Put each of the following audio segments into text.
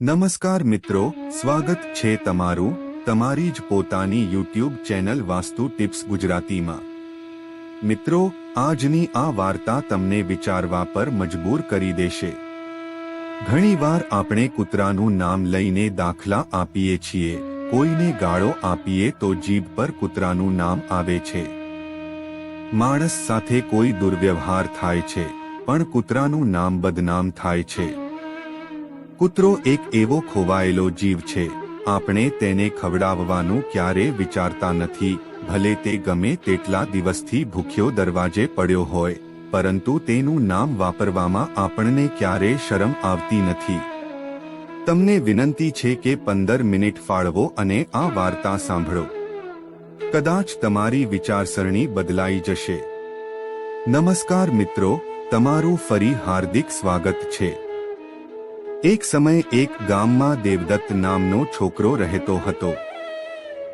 નમસ્કાર મિત્રો, સ્વાગત છે તમારું, તમારી જ પોતાની યુટ્યુબ ચેનલ વાસ્તુ ટિપ્સ ગુજરાતીમાં. મિત્રો, આજની આ વાર્તા તમને વિચારવા પર મજબૂર કરી દેશે. ઘણીવાર આપણે કૂતરાનું નામ લઈને દાખલા આપીએ છીએ, કોઈને ગાળો આપીએ તો જીભ પર કૂતરાનું નામ આવે છે. માણસ સાથે કોઈ દુર્વ્યવહાર થાય છે, પણ કૂતરાનું નામ બદનામ થાય છે. કૂતરો એક એવો ખોવાયેલો જીવ છે. આપણે તેને ખવડાવવાનું ક્યારે વિચારતા નથી. ભલે તે ગમે તેટલા દિવસથી ભૂખ્યો દરવાજે પડ્યો હોય, પરંતુ તેનું નામ વાપરવામાં આપણને ક્યારે શરમ આવતી નથી. તમને વિનંતી છે કે પંદર મિનિટ ફાળવો અને આ વાર્તા સાંભળો. કદાચ તમારી વિચારસરણી બદલાઈ જશે. નમસ્કાર મિત્રો, તમારું ફરી હાર્દિક સ્વાગત છે. એક સમયે એક ગામમાં દેવદત્ત નામનો છોકરો રહેતો હતો.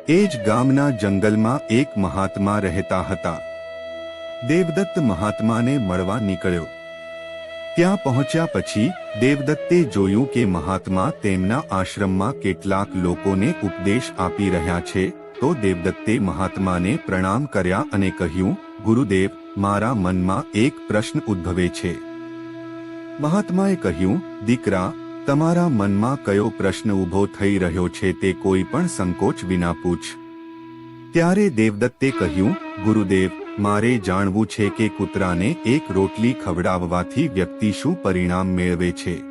એ જ ગામના જંગલમાં એક મહાત્મા રહેતા હતા. દેવદત્ત મહાત્માને મળવા નીકળ્યો. ત્યાં પહોંચ્યા પછી દેવદત્તે જોયું કે મહાત્મા તેમના આશ્રમમાં કેટલાક લોકોને ઉપદેશ આપી રહ્યા છે, તો દેવદત્તે મહાત્માને પ્રણામ કર્યા અને કહ્યું, ગુરુદેવ, મારા મનમાં એક પ્રશ્ન ઉદ્ભવે છે. મહાત્માએ કહ્યું, દીકરા તમારા મનમાં કયો પ્રશ્ન ઊભો થઈ રહ્યો છે તે કોઈ પણ સંકોચ વિના પૂછ. ત્યારે દેવદત્તે કહ્યું, ગુરુદેવ, મારે જાણવું છે કે કૂતરાને એક રોટલી ખવડાવવાથી વ્યક્તિ શું પરિણામ મેળવે છે?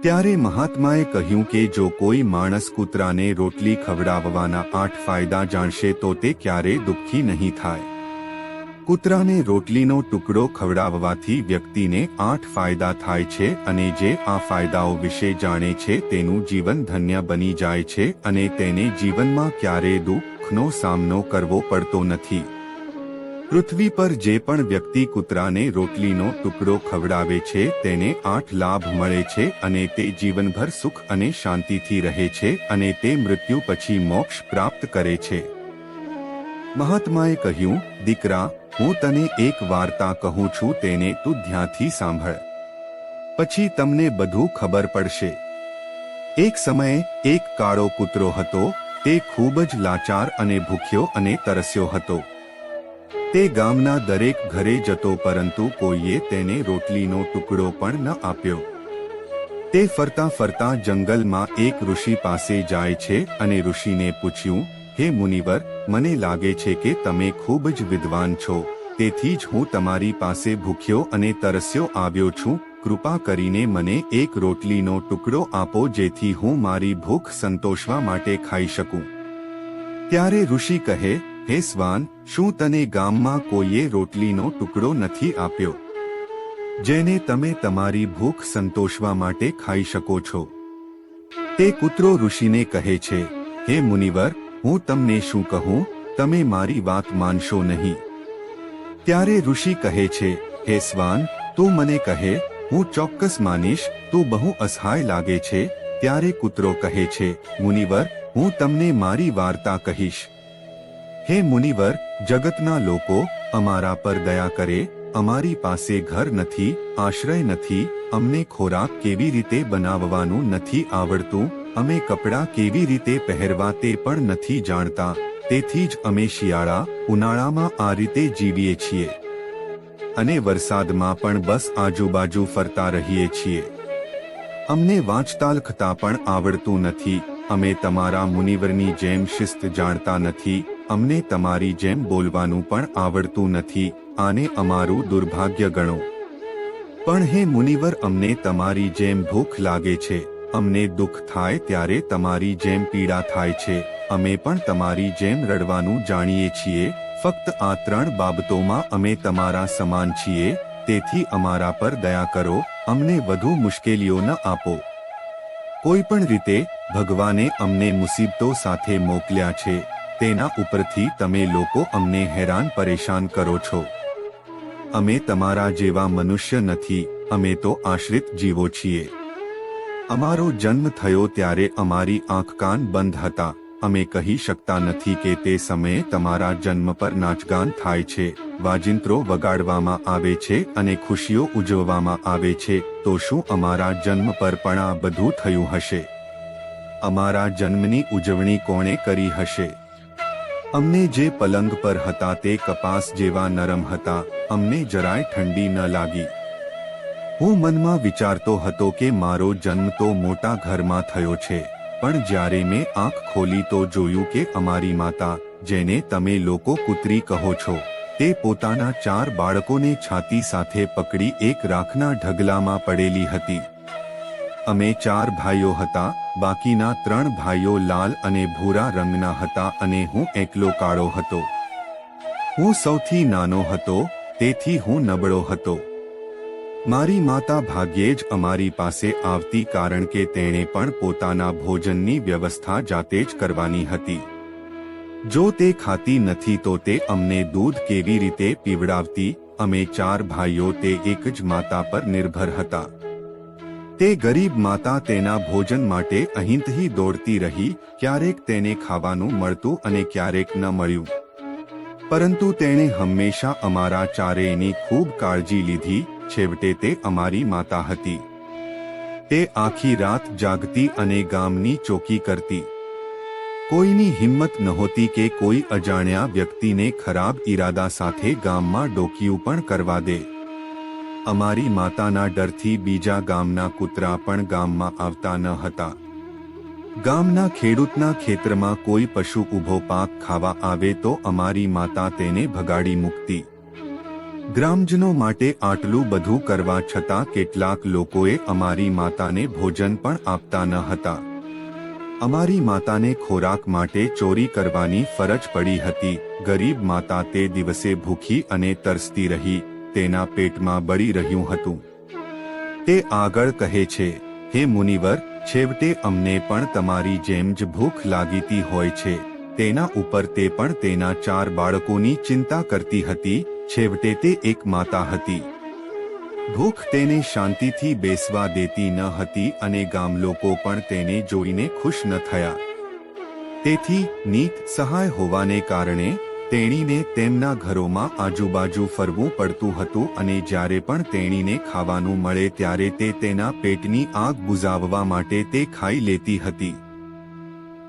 ત્યારે મહાત્માએ કહ્યું કે જો કોઈ માણસ કૂતરાને રોટલી ખવડાવવાના આઠ ફાયદા જાણશે તો તે ક્યારે દુઃખી નહીં થાય. કૂતરાને રોટલીનો ટુકડો ખવડાવવાથી વ્યક્તિને આઠ ફાયદા થાય છે અને જે આ ફાયદાઓ વિશે જાણે છે તેનું જીવન ધન્ય બની જાય છે અને તેને જીવનમાં ક્યારેય દુઃખનો સામનો કરવો પડતો નથી. પૃથ્વી પર જે પણ વ્યક્તિ કૂતરાને રોટલીનો ટુકડો ખવડાવે છે તેને આઠ લાભ મળે છે અને તે જીવનભર સુખ અને શાંતિથી રહે છે અને તે મૃત્યુ પછી મોક્ષ પ્રાપ્ત કરે છે. મહાત્માએ કહ્યું, દીકરા, હું તને એક વાર્તા કહું છું, તેને તું ધ્યાનથી સાંભળ. પછી તમને બધું ખબર પડશે. એક સમયે એક કાળો કૂતરો હતો, તે ખૂબ જ લાચાર અને ભૂખ્યો અને તરસ્યો હતો. તે ગામના દરેક ઘરે જતો, પરંતુ કોઈએ તેને રોટલીનો ટુકડો પણ ન આપ્યો. તે ફરતા ફરતા જંગલમાં એક ઋષિ પાસે જાય છે અને ઋષિને પૂછ્યું હે મુનિવર, મને લાગે છે કે તમે ખૂબ જ વિદ્વાન છો. તેથી જ હું તમારી પાસે ભૂખ્યો અને તરસ્યો આવ્યો છું. કૃપા કરીને મને એક રોટલીનો ટુકડો આપો જેથી હું મારી ભૂખ સંતોષવા માટે ખાઈ શકું. ત્યારે ઋષિ કહે, હે સ્વાન, શું તને ગામમાં કોઈએ રોટલીનો ટુકડો નથી આપ્યો? જેને તમે તમારી ભૂખ સંતોષવા માટે ખાઈ શકો છો. તે કૂતરો ઋષિને કહે છે, હે મુનિવર હું તમને શું કહું? તમે મારી વાત માનશો નહીં. ત્યારે ઋષિ કહે છે, હે સ્વાન, તું મને કહે, હું ચોક્કસ માનીશ, તું બહુ અસહાય લાગે છે. ત્યારે કૂતરો કહે છે, મુનિવર, હું તમને મારી વાર્તા કહીશ. હે મુનિવર, જગતના લોકો, અમારા પર દયા કરે, અમારી પાસે ઘર નથી, આશ્રય નથી, અમને ખોરાક કેવી રીતે બનાવવાનું નથી આવડતું? અમે કપડાં કેવી રીતે પહેરવા તે પણ નથી જાણતા, તેથી જ અમે શિયાળા, ઉનાળામાં આ રીતે જીવીએ છીએ. અને વરસાદમાં પણ બસ આજુબાજુ ફરતા રહીએ છીએ. અમને વાંચતા લખતા પણ આવડતું નથી, અમે તમારા મુનિવરની જેમ શિસ્ત જાણતા નથી, અમને તમારી જેમ બોલવાનું પણ આવડતું નથી, આને અમારું દુર્ભાગ્ય ગણો. પણ હે મુનિવર, અમને તમારી જેમ ભૂખ લાગે છે. અમને દુઃખ થાય ત્યારે તમારી જેમ પીડા થાય છે. અમે પણ તમારી જેમ રડવાનું જાણીએ છીએ. ફક્ત આ ત્રણ બાબતોમાં અમે તમારા સમાન છીએ. તેથી અમારા પર દયા કરો. અમને વધુ મુશ્કેલીઓ ન આપો. કોઈ પણ રીતે, ભગવાને અમને મુસીબતો સાથે મોકલ્યા છે. તેના ઉપરથી તમે લોકો અમને હેરાન પરેશાન કરો છો. અમે તમારા જેવા મનુષ્ય નથી. અમે તો આશ્રિત જીવો છીએ. અમારો જન્મ થયો ત્યારે અમારી આંખ કાન બંધ હતા. અમે કહી શકતા નથી કે તે સમયે તમારા જન્મ પર નાચગાન થાય છે. વાજિંત્રો વગાડવામાં આવે છે અને ખુશીઓ ઉજવવામાં આવે છે. તો શું અમારા જન્મ પર પણ આ બધું થયું હશે? અમારા જન્મની ઉજવણી કોણે કરી હશે? અમને જે પલંગ પર હતા તે કપાસ જેવા નરમ હતા. અમને જરાય ઠંડી ન લાગી. હું મનમાં વિચારતો હતો કે મારો જન્મ તો મોટા ઘરમાં થયો છે, પણ જ્યારે મેં આંખ ખોલી તો જોયું કે અમારી માતા, જેને તમે લોકો કૂતરી કહો છો, તે પોતાના ચાર બાળકોને છાતી સાથે પકડી એક રાખના ઢગલામાં પડેલી હતી. અમે ચાર ભાઈઓ હતા, બાકીના ત્રણ ભાઈઓ લાલ અને ભૂરા રંગના હતા અને હું એકલો કાળો હતો. હું સૌથી નાનો હતો, તેથી હું નબળો હતો. મારી માતા ભાગ્યે જ અમારી પાસે આવતી કારણ કે તેણે પણ પોતાના ભોજનની વ્યવસ્થા જાતે જ કરવાની હતી. જો તે ખાતી નથી તો તે અમને દૂધ કેવી રીતે પીવડાવતી? અમે ચાર ભાઈઓ તે એક જ માતા પર નિર્ભર હતા. તે ગરીબ માતા તેના ભોજન માટે અહીંથી દોડતી રહી, ક્યારેક તેને ખાવાનું મળતું અને ક્યારેક ન મળ્યું. પરંતુ તેણે હંમેશા અમારા ચારેયની ખૂબ કાળજી લીધી છેવટે તે અમારી માતા હતી. તે આખી રાત જાગતી અને ગામની ચોકી કરતી. કોઈની હિંમત નહોતી કે કોઈ અજાણ્યા વ્યક્તિને ખરાબ ઈરાદા સાથે ગામમાં ડોકિયું પણ કરવા દે. અમારી માતાના ડરથી બીજા ગામના કૂતરા પણ ગામમાં આવતા ન હતા. ગામના ખેડૂતના ખેતરમાં કોઈ પશુ ઊભો પાક ખાવા આવે તો અમારી માતા તેને ભગાડી મૂકતી. ગ્રામજનો માટે આટલું બધું કરવા છતાં કેટલાક લોકોએ અમારી માતાને ભોજન પણ આપતા ન હતા. અમારી માતાને ખોરાક માટે ચોરી કરવાની ફરજ પડી હતી. ગરીબ માતા તે દિવસે ભૂખી અને તરસતી રહી, તેના પેટમાં બળી રહ્યું હતું. તે આગળ કહે છે, હે મુનિવર, છેવટે અમને પણ તમારી જેમ જ ભૂખ લાગીતી હોય છે. તેના ઉપર તે પણ તેના ચાર બાળકોની ચિંતા કરતી હતી. છેવટે તે એક માતા હતી. ભૂખ તેને શાંતિથી બેસવા દેતી ન હતી અને ગામ લોકો પણ તેને જોઈને ખુશ ન થયા. તેથી નીત સહાય હોવાને કારણે તેણીને તેમના ઘરોમાં આજુબાજુ ફરવું પડતું હતું અને જ્યારે પણ તેણીને ખાવાનું મળે ત્યારે તે તેના પેટની આગ બુઝાવવા માટે તે ખાઈ લેતી હતી.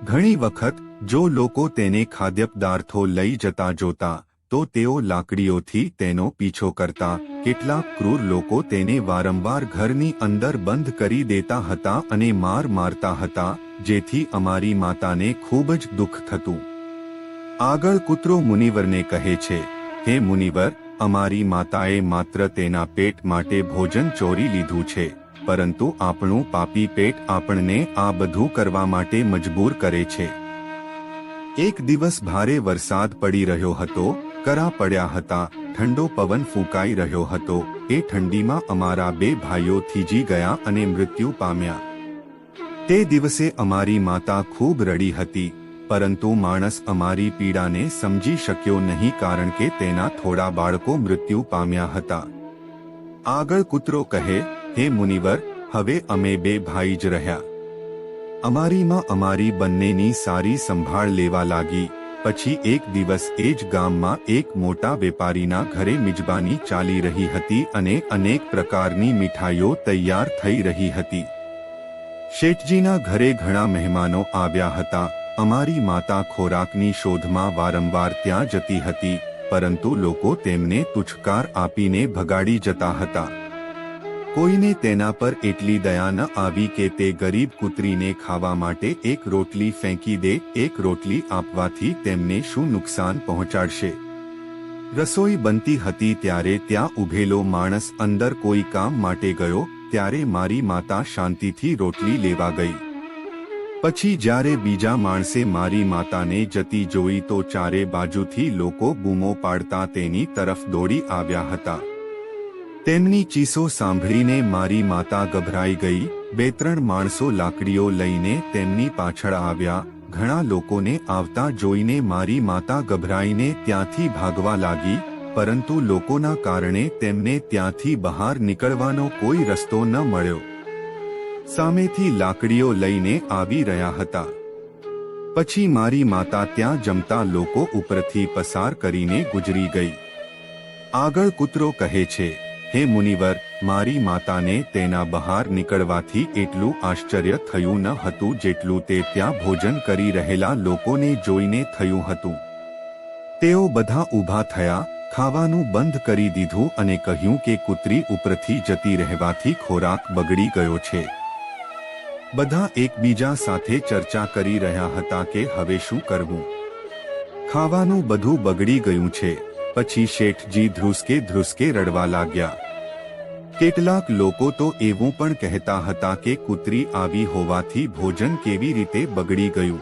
ઘણી વખત જો લોકો તેને ખાદ્ય પદાર્થો લઈ જતા જોતા તો તેઓ લાકડીઓથી તેનો પીછો કરતા કેટલાક ક્રૂર લોકો તેને વારંવાર ઘરની અંદર બંધ કરી દેતા હતા અને માર મારતા હતા, જેથી અમારી માતાને ખૂબ જ દુઃખ થતું. આગળ કૂતરો મુનિવરને કહે છે, હે મુનિવર, અમારી માતાએ માત્ર તેના પેટ માટે ભોજન ચોરી લીધું છે, પરંતુ આપણું પાપી પેટ આપણને આ બધું કરવા માટે મજબૂર કરે છે. એક દિવસ ભારે વરસાદ પડી રહ્યો હતો કરા પડ્યા હતા. ઠંડો પવન ફૂંકાઈ રહ્યો હતો. એ ઠંડીમાં અમારા બે ભાઈઓ થીજી ગયા અને મૃત્યુ પામ્યા. તે દિવસે અમારી માતા ખૂબ રડી હતી. પરંતુ માણસ અમારી પીડાને સમજી શક્યો નહીં કારણ કે તેના થોડા બાળકો મૃત્યુ પામ્યા હતા. આગળ કૂતરો કહે, હે મુનિવર, હવે અમે બે ભાઈ જ રહ્યા. અમારીમાં અમારી બંનેની સારી સંભાળ લેવા લાગી. પછી એક દિવસ એ જ ગામમાં એક મોટા વેપારીના ઘરે મિજબાની ચાલી રહી હતી અને અનેક પ્રકારની મીઠાઈઓ તૈયાર થઈ રહી હતી. શેઠજીના ઘરે ઘણા મહેમાનો આવ્યા હતા. અમારી માતા ખોરાકની શોધમાં વારંવાર ત્યાં જતી હતી, પરંતુ લોકો તેમને તુચકાર આપીને ભગાડી જતા હતા. કોઈને તેના પર એટલી દયા ન આવી કે તે ગરીબ કૂતરીને ખાવા માટે એક રોટલી ફેંકી દે, એક રોટલી આપવાથી તેમને શું નુકસાન પહોંચાડશે? રસોઈ બનતી હતી ત્યારે ત્યાં ઉભેલો માણસ અંદર કોઈ કામ માટે ગયો, ત્યારે મારી માતા શાંતિથી રોટલી લેવા ગઈ. પછી જ્યારે બીજા માણસે મારી માતાને જતી જોઈ તો ચારે બાજુથી લોકો બૂમો પાડતા તેની તરફ દોડી આવ્યા હતા. તેમની ચીસો સાંભળીને મારી માતા ગભરાઈ ગઈ. બે ત્રણ માણસો લાકડીઓ લઈને તેમની પાછળ આવ્યા. ઘણા લોકોને આવતા જોઈને મારી માતા ગભરાઈને ત્યાંથી ભાગવા લાગી. પરંતુ લોકોના કારણે તેમને ત્યાંથી બહાર નીકળવાનો કોઈ રસ્તો ન મળ્યો. સામેથી લાકડીઓ લઈને આવી રહ્યા હતા. પછી મારી માતા ત્યાં જમતા લોકો ઉપરથી પસાર કરીને ગુજરી ગઈ. આગળ કૂતરો કહે છે હે મુનિવર, મારી માતાને તેના બહાર નીકળવાથી એટલું આશ્ચર્ય થયું ન હતું જેટલું તે ત્યાં ભોજન કરી રહેલા લોકોને જોઈને થયું હતું. તેઓ બધા ઊભા થયા, ખાવાનું બંધ કરી દીધું અને કહ્યું કે કૂતરી ઉપરથી જતી રહેવાથી ખોરાક બગડી ગયો છે. બધા એકબીજા સાથે ચર્ચા કરી રહ્યા હતા કે હવે શું કરવું? ખાવાનું બધું બગડી ગયું છે. પછી શેઠજી ધ્રુસકે ધ્રુસકે રડવા લાગ્યા. કેટલાક લોકો તો એવું પણ કહેતા હતા કે કૂતરી આવી હોવાથી ભોજન કેવી રીતે બગડી ગયું?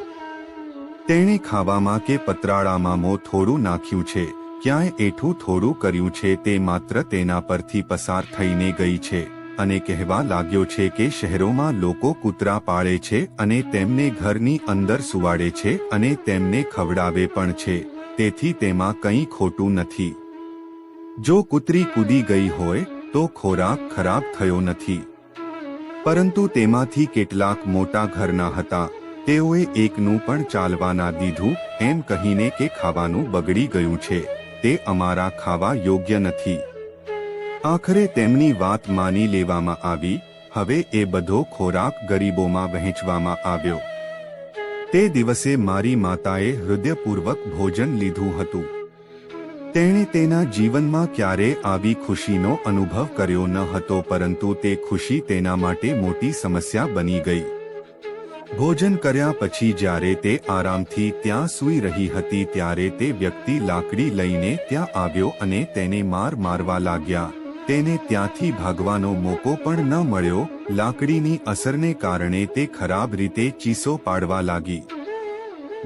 તેણે ખાવામાં કે પતરાળામાં મો થોડું નાખ્યું છે, ક્યાંય એઠું થોડું કર્યું છે તે માત્ર તેના પરથી પસાર થઈને ગઈ છે, અને કહેવા લાગ્યો છે કે શહેરોમાં લોકો કૂતરા પાળે છે અને તેમને ઘરની અંદર સુવાડે છે અને તેમને ખવડાવે પણ છે. તેથી તેમાં કંઈ ખોટું નથી. જો કૂતરી કૂદી ગઈ હોય, તો ખોરાક ખરાબ થયો નથી. પરંતુ તેમાંથી કેટલાક મોટા ઘરના હતા. તેઓએ એકનું પણ ચાલવાના દીધું, એમ કહીને કે ખાવાનું બગડી ગયું છે. તે અમારા ખાવા યોગ્ય નથી. આખરે તેમની વાત માની લેવામાં આવી, હવે એ બધો ખોરાક ગરીબોમાં વહેંચવામાં આવ્યો. તે દિવસે મારી માતાએ હૃદયપૂર્વક ભોજન લીધું હતું. તેણે તેના જીવનમાં ક્યારે આવી ખુશીનો અનુભવ કર્યો ન હતો, પરંતુ તે ખુશી તેના માટે મોટી સમસ્યા બની ગઈ. ભોજન કર્યા પછી જ્યારે તે આરામથી ત્યાં સૂઈ રહી હતી, ત્યારે તે વ્યક્તિ લાકડી લઈને ત્યાં આવ્યો અને તેને માર મારવા લાગ્યા. તેને ત્યાંથી ભાગવાનો મોકો પણ ન મળ્યો, લાકડીની અસરને કારણે તે ખરાબ રીતે ચીસો પાડવા લાગી.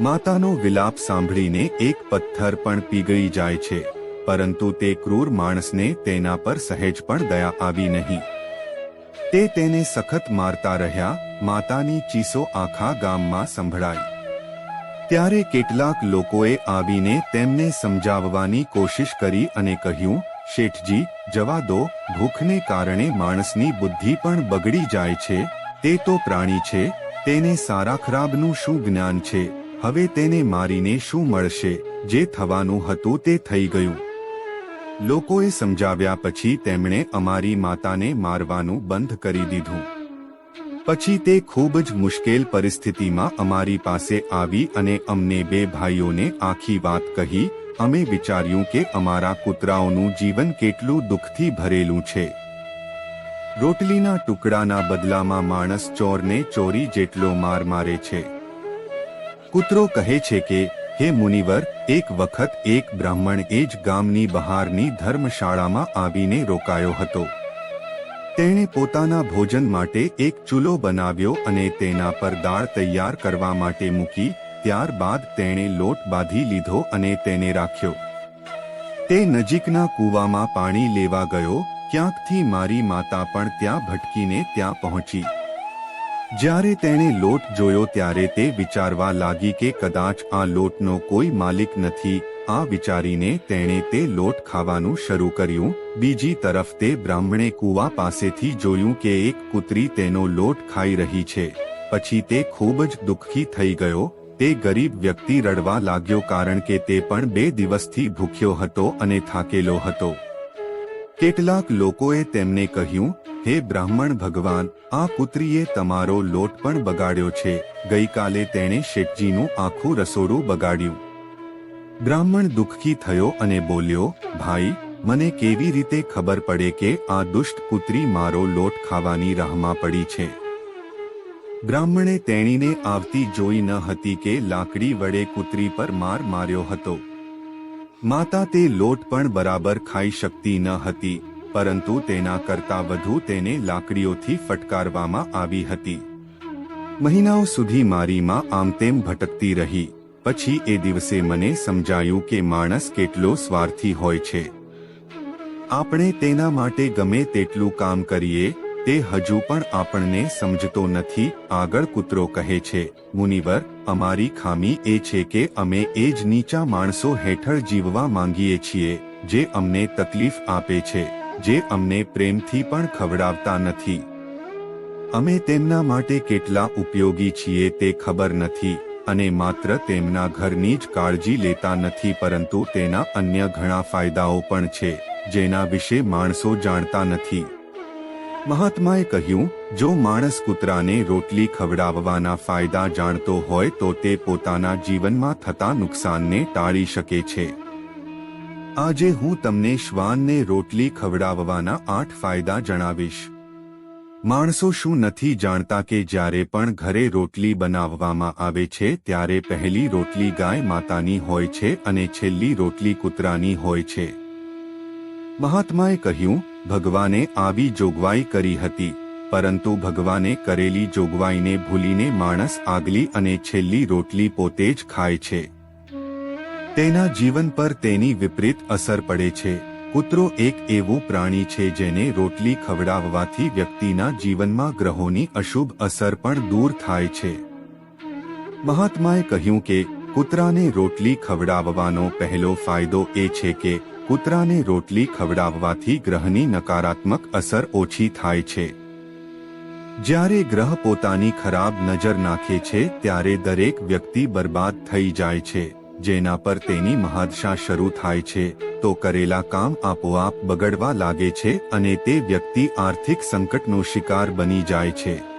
માતાનો વિલાપ સાંભળીને એક પથ્થર પણ પીગળી જાય છે, પરંતુ તે ક્રૂર માણસને તેના પર સહેજ પણ દયા આવી નહીં. તે તેને સખત મારતા રહ્યા, માતાની ચીસો આખા ગામમાં સંભળાઈ. ત્યારે કેટલાક લોકોએ આવીને તેમને સમજાવવાની કોશિશ કરી અને કહ્યું શેઠજી, જવા દો. ભૂખને કારણે માણસની બુદ્ધિ પણ બગડી જાય છે. તે તો પ્રાણી છે. તેને સારા ખરાબનું શું જ્ઞાન છે? હવે તેને મારીને શું મળશે? જે થવાનું હતું તે થઈ ગયું. લોકોએ સમજાવ્યા પછી તેમણે અમારી માતાને મારવાનું બંધ કરી દીધું. પછી તે ખૂબ જ મુશ્કેલ પરિસ્થિતિમાં અમારી પાસે આવી અને અમને બે ભાઈઓને આખી વાત કહી અમે વિચાર્યું કે અમારા કૂતરાઓનું જીવન કેટલું દુઃખથી ભરેલું છે. રોટલીના ટુકડાના બદલામાં માણસ ચોરને ચોરી જેટલો માર મારે છે. કૂતરો કહે છે કે, હે મુનિવર, એક વખત એક બ્રાહ્મણ એ જ ગામની બહારની ધર્મશાળામાં આવીને રોકાયો હતો. તેણે પોતાના ભોજન માટે એક ચૂલો બનાવ્યો અને તેના પર દાળ તૈયાર કરવા માટે મૂકી ત્યારબાદ તેણે લોટ બાંધી લીધો અને તેને રાખ્યો. તે નજીકના કૂવામાં પાણી લેવા ગયો, ક્યાંકથી મારી માતા પણ ત્યાં ભટકીને ત્યાં પહોંચી. જ્યારે તેણે લોટ જોયો ત્યારે તે વિચારવા લાગી કે કદાચ આ લોટનો કોઈ માલિક નથી, આ વિચારીને તેણે તે લોટ ખાવાનું શરૂ કર્યું. બીજી તરફ તે બ્રાહ્મણે કૂવા પાસેથી જોયું કે એક કૂતરી તેનો લોટ ખાઈ રહી છે. પછી તે ખૂબ જ દુઃખી થઈ ગયો તે ગરીબ વ્યક્તિ રડવા લાગ્યો કારણ કે તે પણ બે દિવસથી ભૂખ્યો હતો અને થાકેલો હતો. કેટલાક લોકોએ તેમને કહ્યું, હે બ્રાહ્મણ ભગવાન, આ પુત્રીએ તમારો લોટ પણ બગાડ્યો છે. ગઈકાલે તેણે શેઠજીનું આખું રસોડું બગાડ્યું. બ્રાહ્મણ દુઃખી થયો અને બોલ્યો, ભાઈ, મને કેવી રીતે ખબર પડે કે આ દુષ્ટ પુત્રી મારો લોટ ખાવાની રાહમાં પડી છે? બ્રાહ્મણે તેણીને આવતી જોઈ ન હતી કે લાકડી વડે કૂતરી પર માર માર્યો હતો. માતા તે લોટ પણ બરાબર ખાઈ શકતી ન હતી, પરંતુ તેના કરતાં વધુ તેને લાકડીઓથી ફટકારવામાં આવી હતી. મહિનાઓ સુધી મારી માં આમ તેમ ભટકતી રહી, પછી એ દિવસે મને સમજાયું કે માણસ કેટલો સ્વાર્થી હોય છે. આપણે તેના માટે ગમે તેટલું કામ કરીએ તે હજુ પણ આપણને સમજતો નથી, આગળ કૂતરો કહે છે, મુનિવર, અમારી ખામી એ છે કે અમે એ જ નીચા માણસો હેઠળ જીવવા માંગીએ છીએ, જે અમને તકલીફ આપે છે, જે અમને પ્રેમથી પણ ખવડાવતા નથી. અમે તેમના માટે કેટલા ઉપયોગી છીએ તે ખબર નથી, અને માત્ર તેમના ઘરની જ કાળજી લેતા નથી, પરંતુ તેના અન્ય ઘણા ફાયદાઓ પણ છે, જેના વિશે માણસો જાણતા નથી. મહાત્માએ કહ્યું, જો માણસ કૂતરાને રોટલી ખવડાવવાના ફાયદા જાણતો હોય તો તે પોતાના જીવનમાં થતા નુકસાનને ટાળી શકે છે. આજે હું તમને શ્વાનને રોટલી ખવડાવવાના આઠ ફાયદા જણાવીશ. માણસો શું નથી જાણતા કે જ્યારે પણ ઘરે રોટલી બનાવવામાં આવે છે ત્યારે પહેલી રોટલી ગાય માતાની હોય છે અને છેલ્લી રોટલી કૂતરાની હોય છે. મહાત્માએ કહ્યું, ભગવાને આવી જોગવાઈ કરી હતી, પરંતુ ભગવાને કરેલી જોગવાઈને ભૂલીને માણસ આગલી અને છેલ્લી રોટલી પોતે જ ખાય છે. તેના જીવન પર તેની વિપરીત અસર પડે છે. કૂતરો એક એવું પ્રાણી છે જેને રોટલી ખવડાવવાથી વ્યક્તિના જીવનમાં ગ્રહોની અશુભ અસર પણ દૂર થાય છે. મહાત્માએ કહ્યું કે, કૂતરાને રોટલી ખવડાવવાનો પહેલો ફાયદો એ છે કે કૂતરાને રોટલી ખવડાવવાથી ગ્રહની નકારાત્મક અસર ઓછી થાય છે. જ્યારે ગ્રહ પોતાની ખરાબ નજર નાખે છે, ત્યારે દરેક વ્યક્તિ બરબાદ થઈ જાય છે, જેના પર તેની મહાદશા શરૂ થાય છે. તો કરેલા કામ આપોઆપ બગડવા લાગે છે અને તે વ્યક્તિ આર્થિક સંકટનો શિકાર બની જાય છે.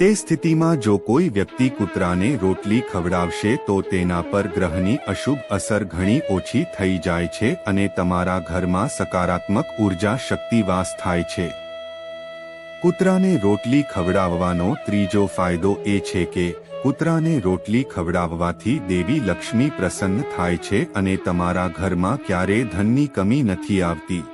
તે સ્થિતિમાં જો કોઈ વ્યક્તિ કૂતરાને રોટલી ખવડાવશે તો તેના પર ગ્રહની અશુભ અસર ઘણી ઓછી થઈ જાય છે અને તમારા ઘરમાં સકારાત્મક ઊર્જા શક્તિવાસ થાય છે. કૂતરાને રોટલી ખવડાવવાનો ત્રીજો ફાયદો એ છે કે, કૂતરાને રોટલી ખવડાવવાથી દેવી લક્ષ્મી પ્રસન્ન થાય છે અને તમારા ઘરમાં ક્યારે ધનની કમી નથી આવતી.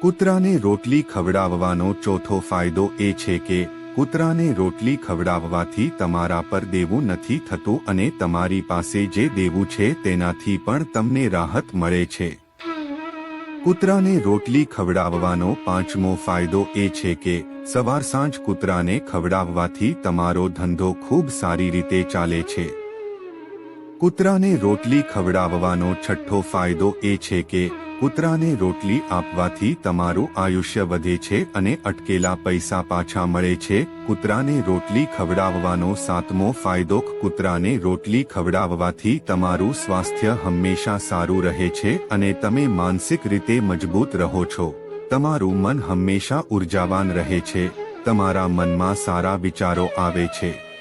કૂતરાને રોટલી ખવડાવવાનો ચોથો ફાયદો એ છે કે કૂતરાને રોટલી ખવડાવવાથી તમારા પર દેવું નથી થતું અને તમારી પાસે જે દેવું છે તેનાથી પણ તમને રાહત મળે છે. કૂતરાને રોટલી ખવડાવવાનો પાંચમો ફાયદો એ છે કે, સવાર સાંજ કૂતરાને ખવડાવવાથી તમારો ધંધો ખૂબ સારી રીતે ચાલે છે. કૂતરાને રોટલી ખવડાવવાનો છઠ્ઠો ફાયદો એ છે કે, કૂતરાને રોટલી આપવાથી તમારું આયુષ્ય વધે છે અને અટકેલા પૈસા પાછા મળે છે. કૂતરાને રોટલી ખવડાવવાનો સાતમો ફાયદો, કૂતરાને રોટલી ખવડાવવાથી તમારું સ્વાસ્થ્ય હંમેશા સારું રહે છે અને તમે માનસિક રીતે મજબૂત રહો છો. તમારું મન હંમેશા ઉર્જાવાન રહે છે. તમારા મનમાં સારા વિચારો આવે છે.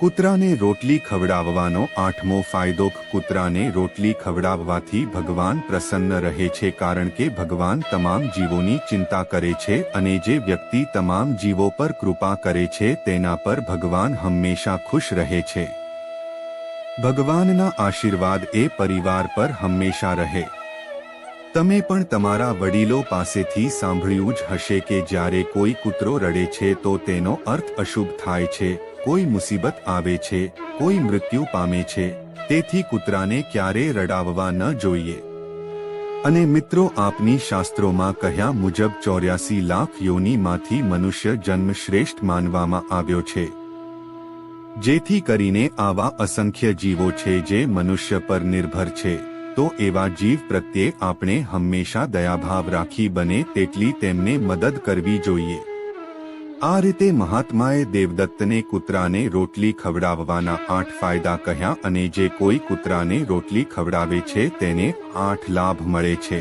કૂતરાને રોટલી ખવડાવવાનો આઠમો ફાયદો, કૂતરાને રોટલી ખવડાવવાથી ભગવાન પ્રસન્ન રહે છે કારણ કે ભગવાન તમામ જીવોની ચિંતા કરે છે અને જે વ્યક્તિ તમામ જીવો પર કૃપા કરે છે તેના પર ભગવાન હંમેશા ખુશ રહે છે. ભગવાનના આશીર્વાદ એ પરિવાર પર હંમેશા રહે. તમે પણ તમારા વડીલો પાસેથી સાંભળ્યું જ હશે કે જ્યારે કોઈ કૂતરો રડે છે તો તેનો અર્થ અશુભ થાય છે. કોઈ મુસીબત આવે છે, કોઈ મૃત્યુ પામે છે, તેથી કૂતરાને ક્યારે રડાવવા ન જોઈએ. અને મિત્રો, આપની શાસ્ત્રોમાં કહ્યા મુજબ ચોર્યાસી લાખ યોનીમાંથી મનુષ્ય જન્મ શ્રેષ્ઠ માનવામાં આવ્યો છે. જેથી કરીને આવા અસંખ્ય જીવો છે જે મનુષ્ય પર નિર્ભર છે, તો એવા જીવ પ્રત્યે આપણે હંમેશા દયાભાવ રાખી બને તેટલી તેમને મદદ કરવી જોઈએ. આ રીતે મહાત્માએ દેવદત્તને કૂતરાને રોટલી ખવડાવવાના આઠ ફાયદા કહ્યા અને જે કોઈ કૂતરાને રોટલી ખવડાવે છે તેને આઠ લાભ મળે છે.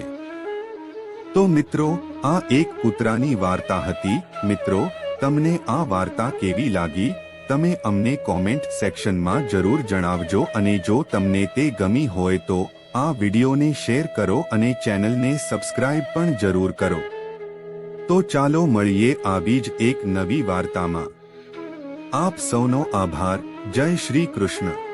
તો મિત્રો, આ એક કૂતરાની વાર્તા હતી. મિત્રો, તમને આ વાર્તા કેવી લાગી? તમે અમને કોમેન્ટ સેક્શનમાં જરૂર જણાવજો અને જો તમને તે ગમી હોય તો આ વિડીયોને શેર કરો અને ચેનલને સબસ્ક્રાઇબ પણ જરૂર કરો. તો ચાલો મળીએ આવી જ એક નવી વાર્તામાં. આપ સૌનો આભાર. જય શ્રી કૃષ્ણ.